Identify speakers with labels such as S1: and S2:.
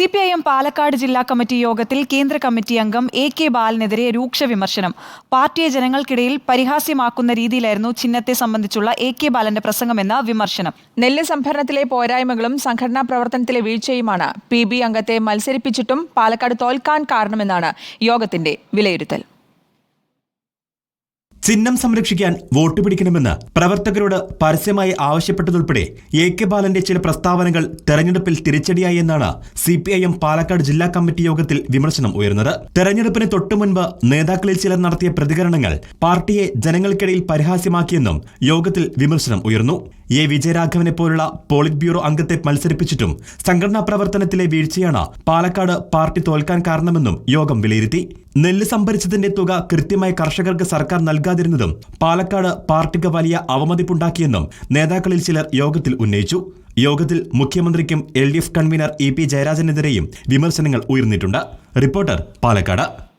S1: C P I M Palakkad ജില്ലാ committee യോഗത്തിൽ കേന്ദ്ര കമ്മിറ്റി അംഗം എ കെ ബാലനെതിരെ രൂക്ഷ വിമർശനം. പാർട്ടിയെ ജനങ്ങൾക്കിടയിൽ പരിഹാസ്യമാക്കുന്ന രീതിയിലായിരുന്നു ചിഹ്നത്തെ സംബന്ധിച്ചുള്ള എ കെ ബാലന്റെ പ്രസംഗമെന്ന വിമർശനം.
S2: നെല്ല് സംഭരണത്തിലെ പോരായ്മകളും സംഘടനാ പ്രവർത്തനത്തിലെ വീഴ്ചയുമാണ്. പി ബി അംഗത്തെ മത്സരിപ്പിച്ചിട്ടും പാലക്കാട് തോൽക്കാൻ കാരണമെന്നാണ് യോഗത്തിന്റെ വിലയിരുത്തൽ.
S3: ചിഹ്നം സംരക്ഷിക്കാൻ വോട്ട് പിടിക്കണമെന്ന് പ്രവർത്തകരോട് പരസ്യമായി ആവശ്യപ്പെട്ടതുൾപ്പെടെ എ കെ ബാലന്റെ ചില പ്രസ്താവനകൾ തെരഞ്ഞെടുപ്പിൽ തിരിച്ചടിയായി എന്നാണ് C P I M Palakkad ജില്ലാ കമ്മിറ്റി യോഗത്തിൽ വിമർശനം ഉയർന്നത്. തെരഞ്ഞെടുപ്പിന് തൊട്ടുമുൻപ് നേതാക്കളിൽ ചിലർ നടത്തിയ പ്രതികരണങ്ങൾ പാർട്ടിയെ ജനങ്ങൾക്കിടയിൽ പരിഹാസ്യമാക്കിയെന്നും യോഗത്തിൽ വിമർശനം ഉയർന്നു. എ. വിജയരാഘവനെ പോലുള്ള പോളിറ്റ് ബ്യൂറോ അംഗത്തെ മത്സരിപ്പിച്ചിട്ടും സംഘടനാ പ്രവർത്തനത്തിലെ വീഴ്ചയാണ് പാലക്കാട് പാർട്ടി തോൽക്കാൻ കാരണമെന്നും യോഗം വിലയിരുത്തി. നെല്ല് സംഭരിച്ചതിന്റെ തുക കൃത്യമായി കർഷകർക്ക് സർക്കാർ നൽകാതിരുന്നതും പാലക്കാട് പാർട്ടിക്ക് വലിയ അവമതിപ്പുണ്ടാക്കിയെന്നും നേതാക്കളിൽ ചിലർ യോഗത്തിൽ ഉന്നയിച്ചു. യോഗത്തിൽ മുഖ്യമന്ത്രിക്കും എൽ കൺവീനർ ഇ പി ജയരാജനെതിരെയും വിമർശനങ്ങൾ ഉയർന്നിട്ടുണ്ട്. റിപ്പോർട്ടർ പാലക്കാട്.